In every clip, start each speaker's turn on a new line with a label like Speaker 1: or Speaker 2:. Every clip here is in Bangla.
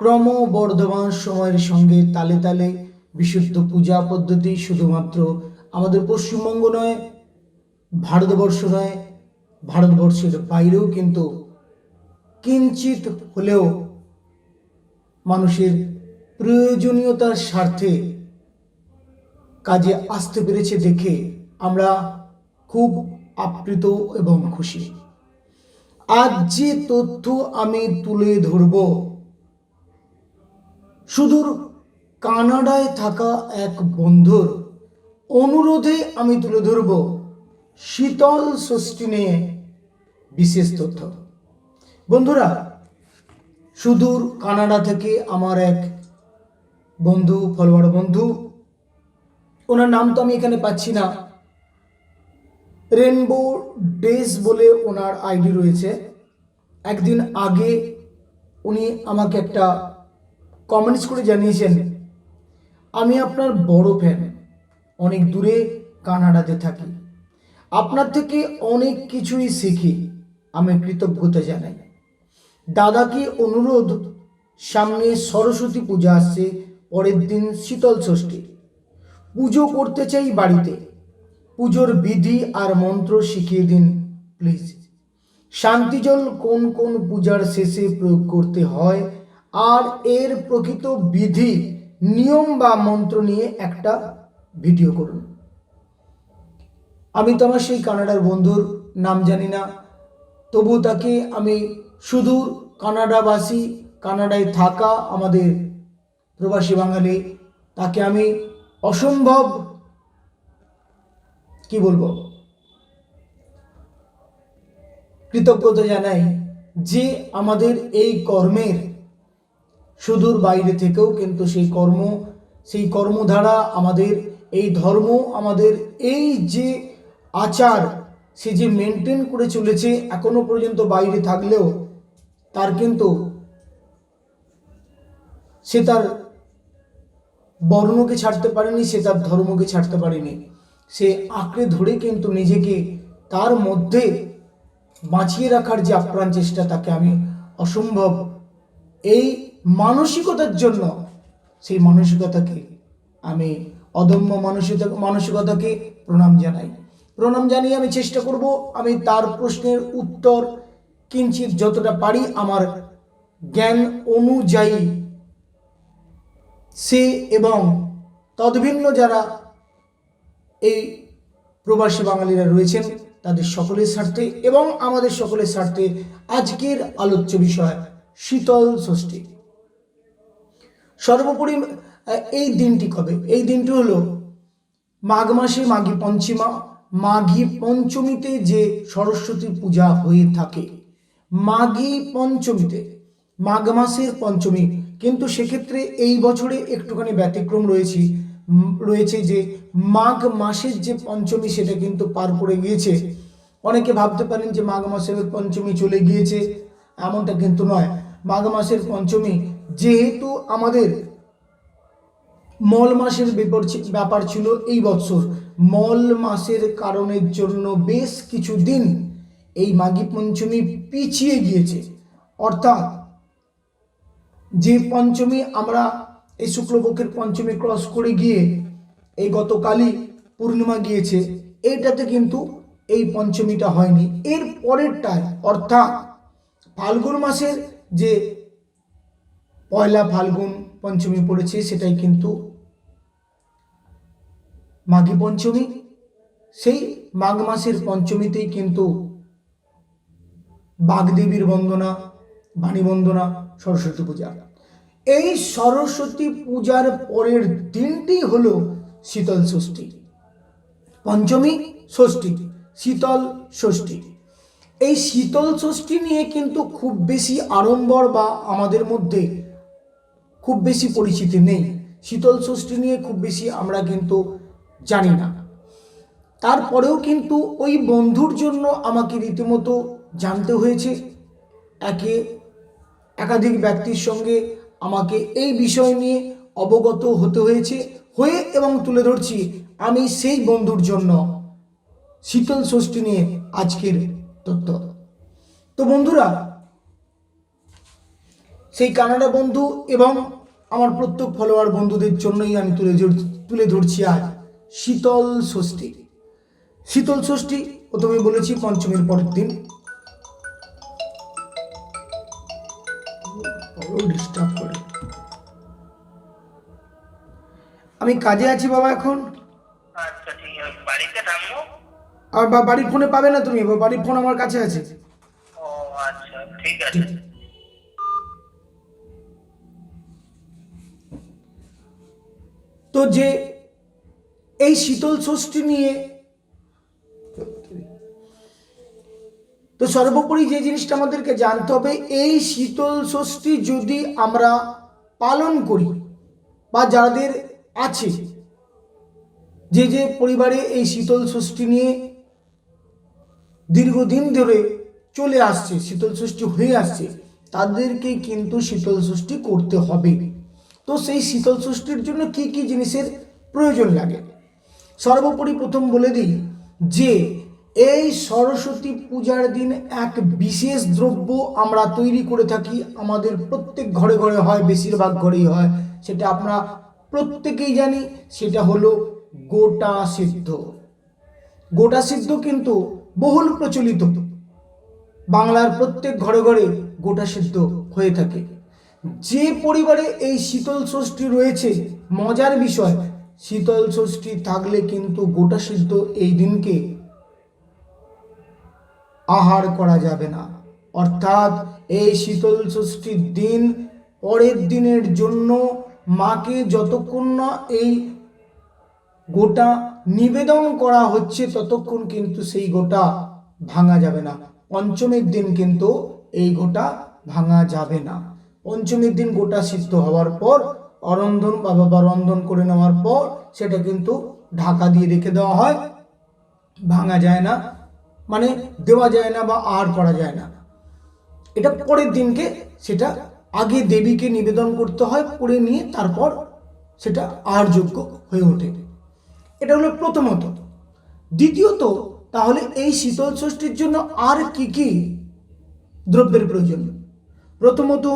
Speaker 1: ক্রমবর্ধমান সময়ের সঙ্গে তালে তালে বিশুদ্ধ পূজা পদ্ধতি শুধুমাত্র আমাদের পশ্চিমবঙ্গ নয়, ভারতবর্ষ নয়, ভারতবর্ষের বাইরেও কিন্তু কিঞ্চিত হলেও মানুষের প্রয়োজনীয়তার স্বার্থে কাজে আসতে পেরেছে দেখে আমরা খুব আপ্লুত এবং খুশি। আজ যে তথ্য আমি তুলে ধরব সুদূর কানাডায় থাকা এক বন্ধুর অনুরোধে আমি তুলে ধরব শীতল ষষ্ঠী নিয়ে বিশেষ তথ্য। বন্ধুরা, সুদূর কানাডা থেকে আমার এক বন্ধু ফলোয়ার বন্ধু, ওনার নাম তো আমি এখানে পাচ্ছি না, রেনবো ডেজ বলে ওনার আইডি রয়েছে। একদিন আগে উনি আমাকে একটা কমেন্টস করে জানিয়েছেন, আমি আপনার বড় ফ্যান অনেক দূরে কানাডাতে থাকি। আপনার থেকে অনেক কিছুই শিখি, আমি কৃতজ্ঞতা জানাই। দাদাকে অনুরোধ, সামনে সরস্বতী পূজা আসছে, পরের দিন শীতল ষষ্ঠী। পুজো করতে চাই বাড়িতে। পুজোর বিধি আর মন্ত্র শিখিয়ে দিন প্লিজ শান্তিজল কোন কোন পূজার শেষে প্রয়োগ করতে হয় আর এর প্রকৃত বিধি, নিয়ম বা মন্ত্র নিয়ে একটা ভিডিও করুন। আমি তো আমার সেই কানাডার বন্ধুর নাম জানি না, তবু তাকে আমি সুদূর কানাডাবাসী, কানাডায় থাকা আমাদের প্রবাসী বাঙালি, তাকে আমি অসম্ভব, কি বলব? কৃতজ্ঞতা জানাই যে আমাদের এই কর্মের সুদূর বাইরে থেকেও কিন্তু সেই কর্ম, সেই কর্মধারা আমাদের, এই ধর্ম আমাদের, এই যে আচার, সে যে মেনটেন করে চলেছে এখনও পর্যন্ত বাইরে থাকলেও তার কিন্তু, সে তার বর্ণকে ছাড়তে পারেনি, সে তার ধর্মকে ছাড়তে পারেনি। সে আঁকড়ে ধরে কিন্তু নিজেকে তার মধ্যে বাঁচিয়ে রাখার যে আপ্রাণ চেষ্টা তাকে আমি অসম্ভব এই মানসিকতার জন্য, সেই মানসিকতাকে আমি অদম্য মানসিকতা মানসিকতাকে প্রণাম জানাই। প্রণাম জানিয়ে আমি চেষ্টা করব, আমি তার প্রশ্নের উত্তর কিঞ্চিত যতটা পারি আমার জ্ঞান অনুযায়ী সে এবং তদভিন্ন যারা এই প্রবাসী বাঙালিরা রয়েছেন, তাদের সকলের স্বার্থে এবং আমাদের সকলের স্বার্থে আজকের আলোচ্য বিষয় শীতল ষষ্ঠী। সর্বোপরি এই দিনটি কবে? এই দিনটি হলো মাঘ মাসে মাঘী পঞ্চমা। মাঘী পঞ্চমীতে যে সরস্বতী পূজা হয়ে থাকে, মাঘী পঞ্চমীতে, মাঘ মাসের পঞ্চমী। কিন্তু সেক্ষেত্রে এই বছরে একটুখানি ব্যতিক্রম রয়েছে রয়েছে যে মাঘ মাসের যে পঞ্চমী সেটা কিন্তু পার করে গিয়েছে। অনেকে ভাবতে পারেন যে মাঘ মাসের পঞ্চমী চলে গিয়েছে, এমনটা কিন্তু নয়। মাঘ মাসের পঞ্চমী যেহেতু আমাদের মল মাসের ব্যাপার ছিল এই বছর মল মাসের কারণের জন্য বেশ কিছু দিন এই মাঘী পঞ্চমী পিছিয়ে গিয়েছে। অর্থাৎ যে পঞ্চমী আমরা এই শুক্লপক্ষের পঞ্চমী ক্রস করে গিয়ে এই গতকালই পূর্ণিমা গিয়েছে এইটাতে কিন্তু এই পঞ্চমীটা হয়নি। এর পরেরটায় অর্থাৎ ফাল্গুন মাসের যে পয়লা ফাল্গুন পঞ্চমী পড়েছে সেটাই কিন্তু মাঘী পঞ্চমী। সেই মাঘ মাসের পঞ্চমীতেই কিন্তু বাগদেবীর বন্দনা, বাণী বন্দনা, সরস্বতী পূজা। এই সরস্বতী পূজার পরের দিনটি হলো শীতল ষষ্ঠী। পঞ্চমী ষষ্ঠী, শীতল ষষ্ঠী। এই শীতল ষষ্ঠী নিয়ে কিন্তু খুব বেশি আড়ম্বর বা আমাদের মধ্যে খুব বেশি পরিচিতি নেই। শীতল ষষ্ঠী নিয়ে খুব বেশি আমরা কিন্তু জানি না। তারপরেও কিন্তু ওই বন্ধুর জন্য আমাকে রীতিমতো জানতে হয়েছে। একে একাধিক ব্যক্তির সঙ্গে আমাকে এই বিষয় নিয়ে অবগত হতে হয়েছে, হয়ে এবং তুলে ধরছি আমি সেই বন্ধুর জন্য শীতল ষষ্ঠী নিয়ে আজকের তথ্য তো বন্ধুরা, সেই কানাডা বন্ধু এবং আমার প্রত্যেক ফলোয়ার বন্ধুদের জন্যই আমি তুলে তুলে ধরছি আজ শীতল ষষ্ঠী। শীতল ষষ্ঠী, প্রথমে বলেছি পঞ্চমীর পরের দিন। ডিস্টার্ব করে। আমি কাজে আছি বাবা এখন
Speaker 2: আচ্ছা ঠিক আছে বাড়িতে থাকব
Speaker 1: আর বাড়ির ফোনে পাবে না তুমি বাড়ির ফোন আমার কাছে আছে।
Speaker 2: ও আচ্ছা ঠিক আছে।
Speaker 1: তো যে এই শীতল ষষ্ঠী নিয়ে তো সর্বোপরি যে জিনিসটা আমাদেরকে জানতে হবে এই শীতল ষষ্ঠী যদি আমরা পালন করি বা যাদের আছে যে যে পরিবারে এই শীতল ষষ্ঠী নিয়ে দীর্ঘদিন ধরে চলে আসছে, শীতল ষষ্ঠী হয়ে আসছে, তাদেরকে কিন্তু শীতল ষষ্ঠী করতে হবে। তো সেই শীতল ষষ্ঠীর জন্য কি কি জিনিসের প্রয়োজন লাগে? সর্বোপরি প্রথম বলে দিই যে, এই সরস্বতী পূজার দিন এক বিশেষ দ্রব্য আমরা তৈরি করে থাকি। আমাদের প্রত্যেক ঘরে ঘরে হয়, বেশিরভাগ ঘরেই হয়, সেটা আমরা প্রত্যেকেই জানি। সেটা হলো গোটা সিদ্ধ। গোটা সিদ্ধ কিন্তু বহুল প্রচলিত। বাংলার প্রত্যেক ঘরে ঘরে গোটা সিদ্ধ হয়ে থাকে। যে পরিবারে এই শীতল ষষ্ঠী রয়েছে, মজার বিষয়, শীতল ষষ্ঠী থাকলে কিন্তু গোটা সিদ্ধ এই দিনকে আহার করা যাবে না। অর্থাৎ এই শীতল ষষ্ঠীর দিন পরের দিনের জন্য মাকে যতক্ষণ না এই গোটা নিবেদন করা হচ্ছে ততক্ষণ কিন্তু সেই গোটা ভাঙা যাবে না। পঞ্চমীর দিন কিন্তু এই গোটা ভাঙা যাবে না। পঞ্চমীর দিন গোটা সিদ্ধ হওয়ার পর, অরন্ধন বা বাবা রন্ধন করে নেওয়ার পর সেটা কিন্তু ঢাকা দিয়ে রেখে দেওয়া হয়। ভাঙা যায় না মানে দেওয়া যায় না বা আর করা যায় না। এটা পরের দিনকে সেটা আগে দেবীকে নিবেদন করতে হয়, করে নিয়ে তারপর সেটা আর যোগ্য হয়ে ওঠে। এটা হলো প্রথমত। দ্বিতীয়ত, তাহলে এই শীতল ষষ্ঠীর জন্য আর কি কি দ্রব্যের প্রয়োজন প্রথমত,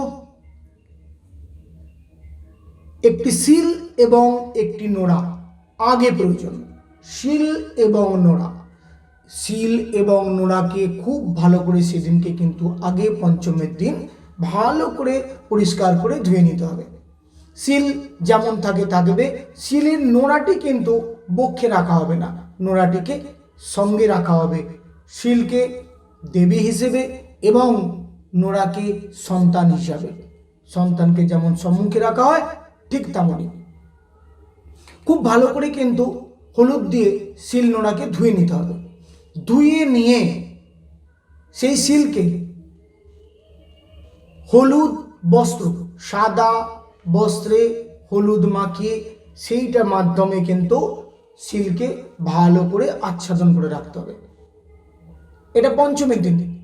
Speaker 1: একটি শিল এবং একটি নোড়া আগে প্রয়োজন শিল এবং নোড়া। শিল এবং নোড়াকে খুব ভালো করে সেদিনকে কিন্তু আগে পঞ্চমের দিন ভালো করে পরিষ্কার করে ধুয়ে নিতে হবে। শিল যেমন থাকে থাকবে শিলের নোড়াটি কিন্তু বক্ষে রাখা হবে না। নোড়াটিকে সঙ্গে রাখা হবে। শিলকে দেবী হিসেবে এবং নোড়াকে সন্তান হিসাবে। সন্তানকে যেমন সম্মুখে রাখা হয়, ঠিক তেমনই। খুব ভালো করে কিন্তু হলুদ দিয়ে শিল নোড়াকে ধুয়ে নিতে হবে। ধুয়ে নিয়ে সেই শিলকে হলুদ বস্ত্র, সাদা বস্ত্রে হলুদ মাখিয়ে সেইটার মাধ্যমে কিন্তু শিলকে ভালো করে আচ্ছাদন করে রাখতে হবে। এটা পঞ্চমীর দিন।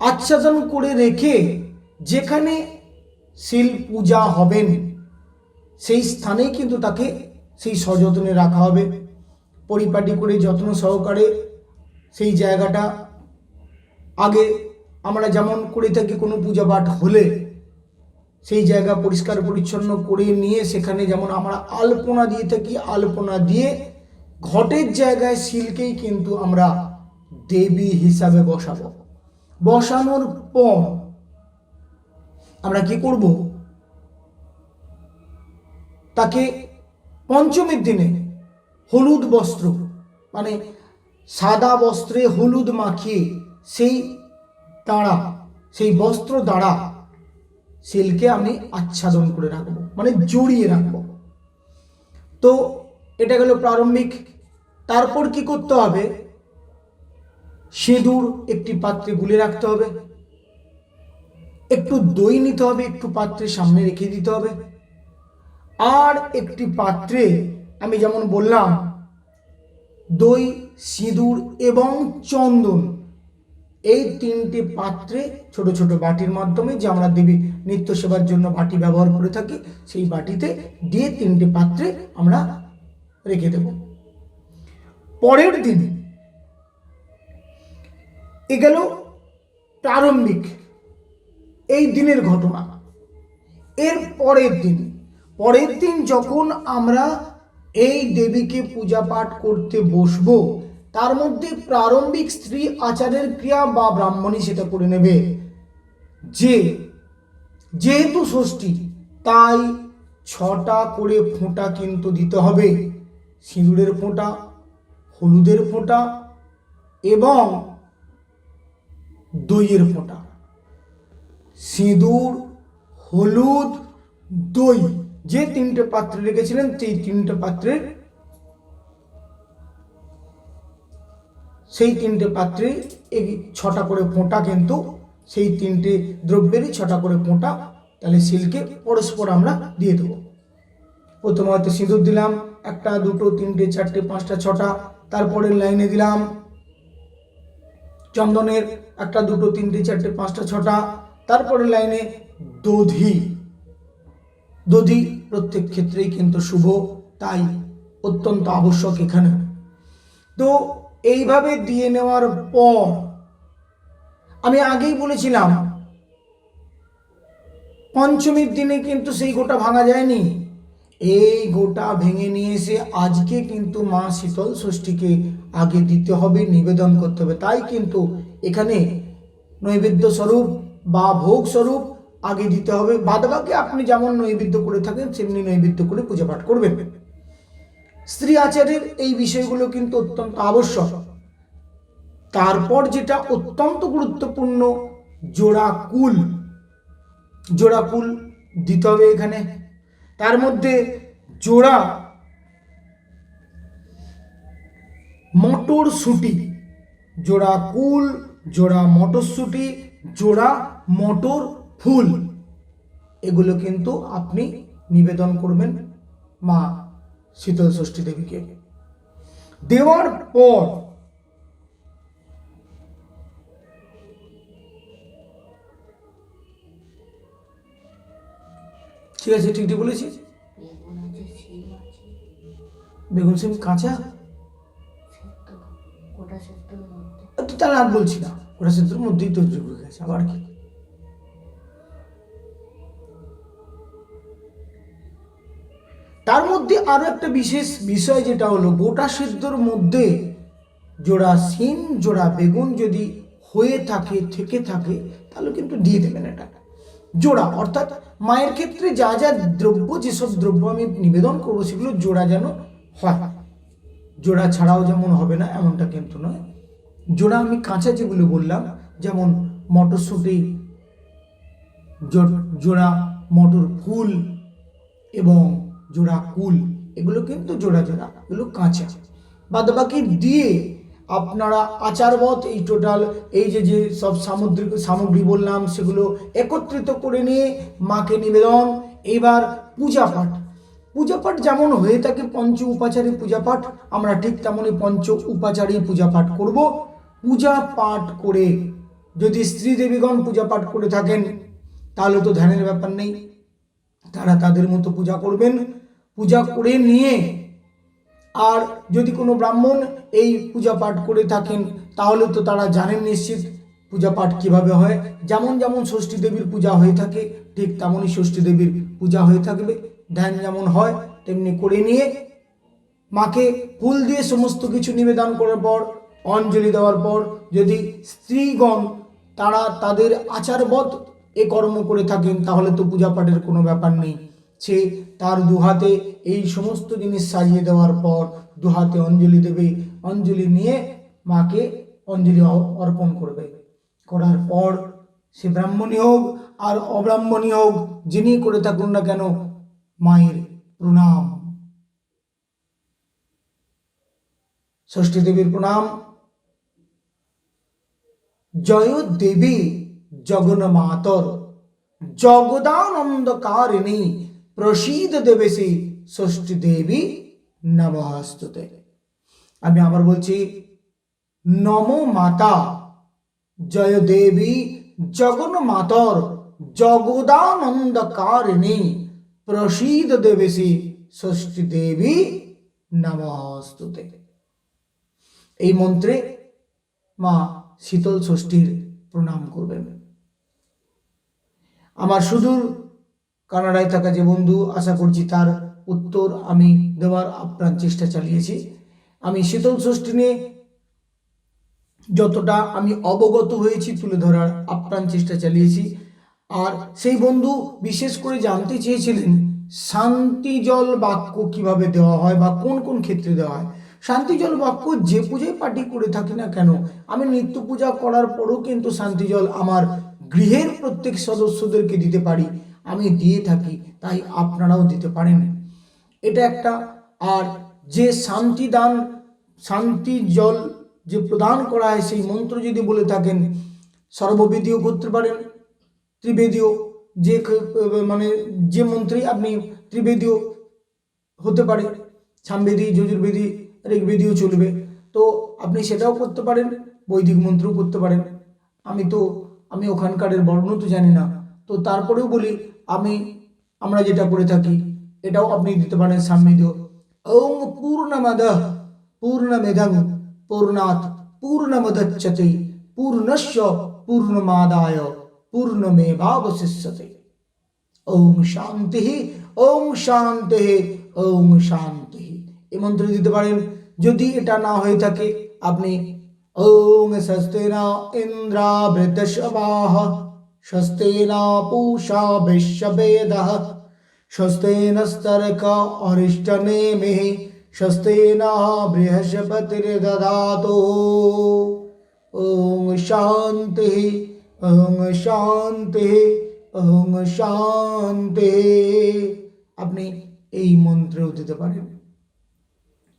Speaker 1: আচ্ছাদন করে রেখে যেখানে শিল পূজা হবেন, সেই স্থানেই কিন্তু তাকে সেই সযত্নে রাখা হবে। পরিপাটি করে, যত্ন সহকারে সেই জায়গাটা আগে আমরা যেমন করে থাকি কোনো পূজা পাঠ হলে সেই জায়গা পরিষ্কার পরিচ্ছন্ন করে নিয়ে সেখানে যেমন আমরা আলপনা দিয়ে থাকি, আলপনা দিয়ে ঘটের জায়গায় শিলকেই কিন্তু আমরা দেবী হিসাবে বসাবো। বসানোর পর আমরা কি করব? তাকে পঞ্চমীর দিনে হলুদ বস্ত্র মানে সাদা বস্ত্রে হলুদ মাখিয়ে সেই দাঁড়া, সেই বস্ত্র দ্বারা শিলকে আমি আচ্ছাদন করে রাখব মানে জড়িয়ে রাখব। তো এটা গেল প্রারম্ভিক। তারপর কি করতে হবে? সিঁদুর একটি পাত্রে গুলে রাখতে হবে। একটু দই নিতে হবে, একটু পাত্রের সামনে রেখে দিতে হবে। আর একটি পাত্রে আমি যেমন বললাম, দই, সিঁদুর এবং চন্দন এই তিনটে পাত্রে ছোট ছোট বাটির মাধ্যমে যে আমরা দেবী নিত্য সেবার জন্য বাটি ব্যবহার করে থাকি, সেই বাটিতে দিয়ে তিনটে পাত্রে আমরা রেখে দেব। পরের দিন এ গেল প্রারম্ভিক, এই দিনের ঘটনা। এর পরের দিন পরের দিন যখন আমরা এই দেবীকে পূজা পাঠ করতে বসবো তার মধ্যে প্রারম্ভিক স্ত্রী আচারের ক্রিয়া বা ব্রাহ্মণী সেটা করে নেবে। যে, যেহেতু ষষ্ঠী, তাই ছটা করে ফোঁটা কিন্তু দিতে হবে। সিঁদুরের ফোঁটা, হলুদের ফোঁটা এবং দইয়ের ফোঁটা। সিঁদুর, হলুদ, দই, যে তিনটে পাত্রে রেখেছিলেন, সেই তিনটে পাত্রের সেই তিনটে পাত্রে এই ছটা করে ফোঁটা কিন্তু, সেই তিনটে দ্রব্যেরই ছটা করে ফোঁটা তাহলে সিল্কে পরস্পর আমরা দিয়ে দেবো। প্রথমে হয়তো সিঁদুর দিলাম, একটা, দুটো, তিনটে, চারটে, পাঁচটা, ছটা তারপরের লাইনে দিলাম। চন্দনের একটা, দুটো, তিনটে, চারটে, পাঁচটা, ছটা, তারপরে লাইনে দধি। দধি প্রত্যেক ক্ষেত্রেই কিন্তু শুভ, তাই অত্যন্ত আবশ্যক এখানে। তো এইভাবে দিয়ে নেওয়ার পর, আমি আগেই বলেছিলাম, পঞ্চমীর দিনে কিন্তু সেই গোটা ভাঙা যায়নি। এই গোটা ভেঙে নিয়ে এসে আজকে কিন্তু মা শীতল ষষ্ঠীকে আগে দিতে হবে, নিবেদন করতে হবে। তাই কিন্তু এখানে নৈবেদ্য স্বরূপ বা ভোগ স্বরূপ আগে দিতে হবে। বাদবাকি আপনি যেমন নৈবেদ্য করে থাকেন সেমনি নৈবেদ্য করে পূজা পাঠ করবেন। স্ত্রী আচারের এই বিষয়গুলো কিন্তু অত্যন্ত আবশ্যক। তারপর যেটা অত্যন্ত গুরুত্বপূর্ণ, জোড়া কুল। জোড়া কুল দিতে হবে এখানে। তার মধ্যে জোড়া মটরশুঁটি। জোড়া কুল, জোড়া মটরশুঁটি, জোড়া মটর ফুল। এগুলো কিন্তু আপনি নিবেদন করবেন মা শীতল ষষ্ঠী দেবীকে। দেওয়ার পর ঠিক আছে ঠিক ঠিক বলেছি?
Speaker 3: বেগুন
Speaker 1: সিম কাঁচা? তাহলে আর বলছি না ওটা সেদ্ধর মধ্যেই তো গেছে আবার কি? তার মধ্যে আরও একটা বিশেষ বিষয় যেটা হলো, গোটা সিদ্ধর মধ্যে জোড়া সিম, জোড়া বেগুন যদি হয়ে থাকে, থেকে থাকে, তাহলে কিন্তু দিয়ে দেবেন এটা। জোড়া, অর্থাৎ মায়ের ক্ষেত্রে যা যা দ্রব্য, যেসব দ্রব্য আমি নিবেদন করব, সেগুলো জোড়া যেন হয়। জোড়া ছাড়াও যেমন হবে না, এমনটা কিন্তু নয়। জোড়া আমি কাঁচা যেগুলো বললাম, যেমন মটরশুঁটি জোড়া, মটর ফুল এবং জোড়া কুল, এগুলো কিন্তু জোড়া জোড়া, এগুলো কাঁচা। বাদ বাকি দিয়ে আপনারা আচারবত, এই টোটাল এই যে যে সব সামুদ্রিক, সামগ্রী বললাম, সেগুলো একত্রিত করে নিয়ে মাকে নিবেদন। এবার পূজা পাঠ পূজা পাঠ যেমন হয়ে থাকে পঞ্চ উপাচারী পূজা পাঠ আমরা ঠিক তেমনই পঞ্চ উপাচারী পূজা পাঠ করব। পূজা পাঠ করে যদি স্ত্রী দেবীগণ পূজা পাঠ করে থাকেন, তাহলে তো ধ্যানের ব্যাপার নেই। তারা তাদের মতো পূজা করবেন। পূজা করে নিয়ে আর যদি কোনো ব্রাহ্মণ এই পূজা পাঠ করে থাকেন, তাহলে তো তারা জানেন নিশ্চিত পূজা পাঠ কীভাবে হয়। যেমন যেমন ষষ্ঠী দেবীর পূজা হয়ে থাকে, ঠিক তেমনই ষষ্ঠী দেবীর পূজা হয়ে থাকবে। ধ্যান যেমন হয়, তেমনি করে নিয়ে মাকে ফুল দিয়ে সমস্ত কিছু নিবেদন করার পর, অঞ্জলি দেওয়ার পর, যদি স্ত্রীগণ তারা তাদের আচারবধ এ কর্ম করে থাকেন, তাহলে তো পূজা পাঠের কোনো ব্যাপার নেই। সে তার দুহাতে এই সমস্ত জিনিস সাজিয়ে দেওয়ার পর দুহাতে অঞ্জলি দেবে। অঞ্জলি নিয়ে মাকে অঞ্জলি অর্পণ করবে। করার পর সে ব্রাহ্মণী হোক আর অব্রাহ্মণী হোক, যিনি করে থাকুন না কেন, মায়ের প্রণাম। ষষ্ঠী দেবীর প্রণাম। জয় দেবী জগন্মাতর। জগদানন্দকারিণী। প্রসীদ দেবেশী ষষ্ঠী দেবী নমস্তুতে। আমি আবার বলছি, নম মাতা, জয় দেবী জগন্মাতর জগদানন্দকারিণী প্রসীদ দেবেশী ষষ্ঠী দেবী নমস্তুতে। এই মন্ত্রে মা শীতল ষষ্ঠীর প্রণাম করবেন। আমার সুদূর কানাডায় থাকা যে বন্ধু আশা করছি তার উত্তর আমি দেওয়ার আপ্রাণ চেষ্টা চালিয়েছি। আমি শীতল ষষ্ঠী নিয়ে যতটা আমি অবগত হয়েছি তুলে ধরার আপ্রাণ চেষ্টা চালিয়েছি। আর সেই বন্ধু বিশেষ করে জানতে চেয়েছিলেন, শান্তি জল বাক্য কীভাবে দেওয়া হয় বা কোন কোন ক্ষেত্রে দেওয়া হয়? শান্তি জল বাক্য যে পূজায় পার্টি করে থাকি না কেন, আমি নিত্য পূজা করার পরও কিন্তু শান্তি জল আমার গৃহের প্রত্যেক সদস্যদেরকে দিতে পারি। আমি দিয়ে থাকি, তাই আপনারাও দিতে পারেন। এটা একটা, আর যে শান্তি দান, শান্তি জল যে প্রদান করা হয়, সেই মন্ত্র যদি বলে থাকেন, সর্ববেদীয় করতে পারেন, ত্রিবেদীয়, যে মানে যে মন্ত্রী আপনি ত্রিবেদীয় হতে পারে, সামবেদী, যজুর্বেদী ঋগ্বেদীও চলবে, তো আপনি সেটাও করতে পারেন, বৈদিক মন্ত্রও করতে পারেন। আমি তো, আমি ওখানকারের বর্ণ তো জানি না, তো তারপরেও বলি আমি, আমরা যেটা করে থাকি, এটাও আপনি দিতে পারেন সামবেদীয় ওং পূর্ণমদ পূর্ণমেদং পূর্ণাৎ পূর্ণমদচ্যতে পূর্ণস্য পূর্ণমাদায় পূর্ণমেবাবশিষ্যতে ওম শান্তি ওম শান্তি ওম শান্তি। এই মন্ত্র দিতে পারেন। যদি এটা না হয়ে থাকে, আপনি ওং স্বস্তেনা ইন্দ্রা বৃদ্ধশবাহ স্বস্তেনা পূষা বিশ্ববেদः স্বস্তেন স্তরক অরিষ্টনেমিः স্বস্তেন বৃহস্পতির্দদাতু ওং শান্তি ওং শান্তি ওং শান্তি আপনি এই মন্ত্রেও দিতে পারেন।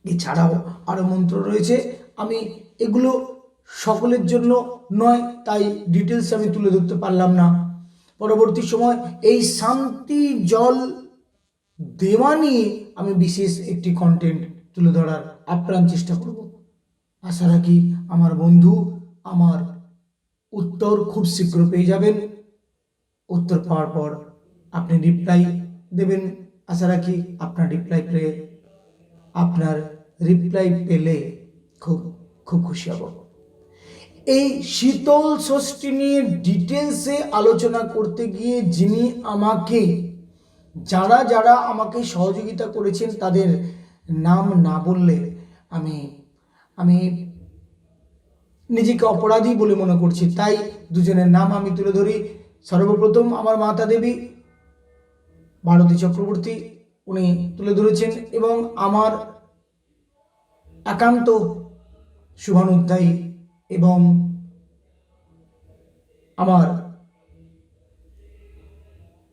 Speaker 1: এছাড়াও আরও মন্ত্র রয়েছে। আমি এগুলো সকলের জন্য নয়, তাই ডিটেলস আমি তুলে ধরতে পারলাম না। পরবর্তী সময় এই শান্তি জল দেওয়া নিয়ে আমি বিশেষ একটি কন্টেন্ট তুলে ধরার আপ্রাণ চেষ্টা করব। আশা রাখি আমার বন্ধু আমার উত্তর খুব শীঘ্র পেয়ে যাবেন। উত্তর পাওয়ার পর আপনি রিপ্লাই দেবেন। আশা রাখি আপনার রিপ্লাই পেয়ে, আপনার রিপ্লাই পেলে খুব খুব খুশি হব। এই শীতল ষষ্ঠী নিয়ে ডিটেলসে আলোচনা করতে গিয়ে যিনি আমাকে, যারা যারা আমাকে সহযোগিতা করেছেন, তাদের নাম না বললে আমি আমি নিজেকে অপরাধী বলে মনে করছি। তাই দুজনের নাম আমি তুলে ধরি। সর্বপ্রথম আমার মাতা দেবী, ভারতী চক্রবর্তী, উনি তুলে ধরেছেন এবং আমার একান্ত শুভানুধ্যায়ী এবং আমার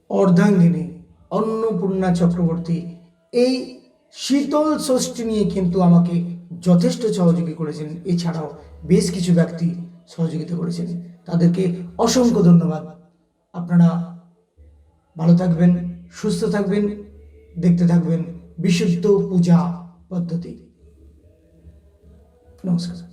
Speaker 1: অর্ধাঙ্গিনী অন্নপূর্ণা চক্রবর্তী এই শীতল ষষ্ঠী নিয়ে কিন্তু আমাকে যথেষ্ট সহযোগী করেছেন। এছাড়াও বেশ কিছু ব্যক্তি সহযোগিতা করেছেন। তাদেরকে অসংখ্য ধন্যবাদ। আপনারা ভালো থাকবেন, সুস্থ থাকবেন, দেখতে থাকবেন বিশুদ্ধ পূজা পদ্ধতি। নমস্কার।